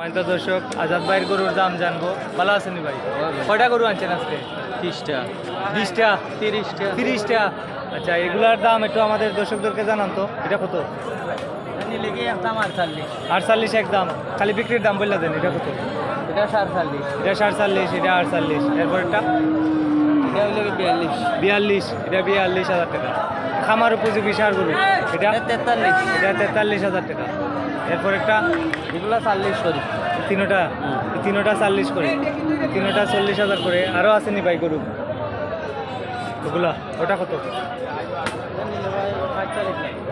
মাইন্ত দর্শক আজাদ ভাইয়ের গরুর দাম জানব। ভালো আছেন ভাই? কয়টা গরু আনছেন আজকে? ত্রিশটা। বিশটা তিরিশটা। তিরিশটা? আচ্ছা এগুলার দাম একটু আমাদের দর্শকদেরকে জানান তো। এটা কত? আটচল্লিশ একদম। খালি বিক্রির দাম বললে দেন এটা কত? এটা সাতচল্লিশ। এটা সাতচল্লিশ এটা আটচল্লিশ। এরপর এটা এটা হলো বিয়াল্লিশ। বিয়াল্লিশ এটা বিয়াল্লিশ হাজার টাকা। খামার উপযোগী সার গরু। এটা তেতাল্লিশ। এটা তেতাল্লিশ হাজার টাকা। এরপর একটা এগুলো চল্লিশ করি। তিনোটা তিনোটা চাল্লিশ করে। তিনোটা চল্লিশ হাজার করে। আরও আসেনি ভাই গরু? ওগুলা ওটা কত?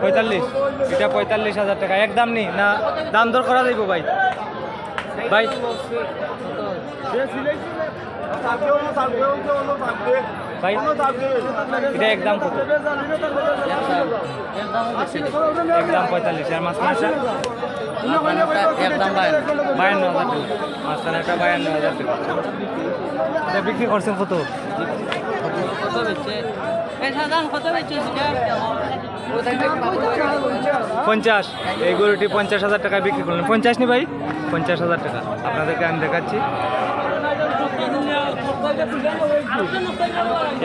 পঁয়তাল্লিশ। এটা পঁয়তাল্লিশ হাজার টাকা। একদম নি? না দাম দর করা যাইব ভাই? ভাই ভাই এটা একদম একদম পঁয়তাল্লিশ বায়ান্ন বায়ান্ন হাজার এটা বিক্রি করছেন কত? পঞ্চাশ। এই গরুটি পঞ্চাশ হাজার টাকা বিক্রি করলেন। পঞ্চাশ নি ভাই? পঞ্চাশ হাজার টাকা। আপনাদেরকে আমি দেখাচ্ছি।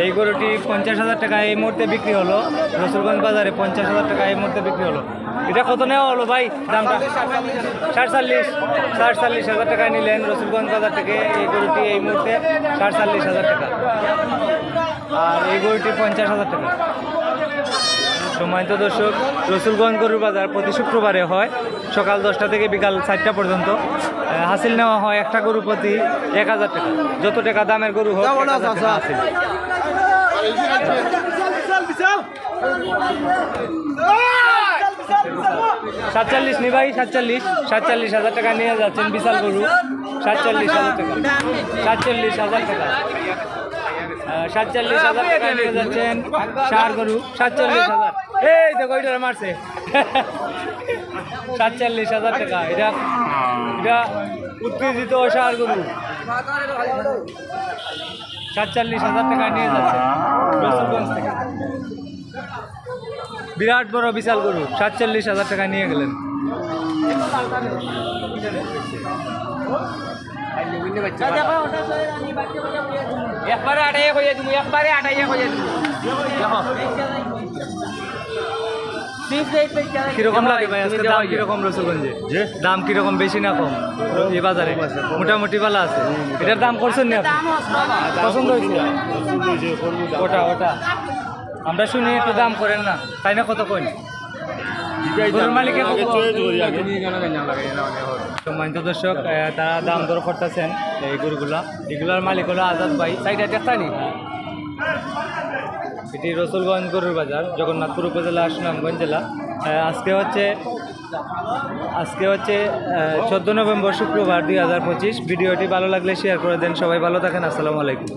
এই গরুটি পঞ্চাশ হাজার টাকা এই মুহূর্তে বিক্রি হলো। রসুলগঞ্জ বাজারে পঞ্চাশ হাজার টাকা এই মুহূর্তে বিক্রি হলো। এটা কত নেওয়া হলো ভাই? দামটা? সাতচল্লিশ। সাতচল্লিশ হাজার টাকা নিলেন রসুলগঞ্জ বাজার থেকে এই গরুটি এই মুহূর্তে সাতচল্লিশ হাজার টাকা। আর এই গরুটি পঞ্চাশ হাজার টাকা। সম্মানিত দর্শক রসুলগঞ্জ গরুর বাজার প্রতি শুক্রবারে হয়, সকাল দশটা থেকে বিকাল চারটা পর্যন্ত। হাসিল নেওয়া হয় একটা গরু প্রতি এক হাজার টাকা। যত টাকা দামের গরু হোক। সাতচল্লিশ নি সাতচল্লিশ। সাতচল্লিশ হাজার টাকা নিয়ে যাচ্ছেন বিশাল গরু। সাতচল্লিশ হাজার টাকা। সাতচল্লিশ হাজার টাকা। সাতচল্লিশ হাজার টাকা নিয়ে যাচ্ছেন সার গরু। সাতচল্লিশ হাজার। এই দেখো এটা মারছে। সাতচল্লিশ হাজার টাকা, এটা এটা উত্তেজিত সার গরু সাতচল্লিশ হাজার টাকা নিয়ে যাচ্ছে, রসুলগঞ্জ বিরাট বড় বিশাল গরু, সাতচল্লিশ হাজার টাকা নিয়ে গেলেন। একবারে আটাইয়া কইয়া তুমি একবারে আটাইয়া কইয়া তুমি কীরকম লাগে ভাই? আজকে দাম কীরকম রসুলগঞ্জে দাম কীরকম বেশি না কম? এই বাজারে মোটামুটি ভালো আছে। এটার দাম করছেন না? পছন্দ হয়েছে? ওটা ওটা। আমরা শুনি একটু দাম করেন না। তাই না কত সম্মানিত দর্শক তারা দাম দর করতেছেন এই গরুগুলা। এগুলার মালিক হলো আজাদ ভাই। সাইডে দেখতানি এটি রসুলগঞ্জ গরুর বাজার, জগন্নাথপুর উপজেলা, সুনামগঞ্জ জেলা। আজকে হচ্ছে আজকে হচ্ছে চোদ্দ নভেম্বর শুক্রবার দুই হাজার পঁচিশ। ভিডিওটি ভালো লাগলে শেয়ার করে দেন। সবাই ভালো থাকেন। আসসালামু আলাইকুম।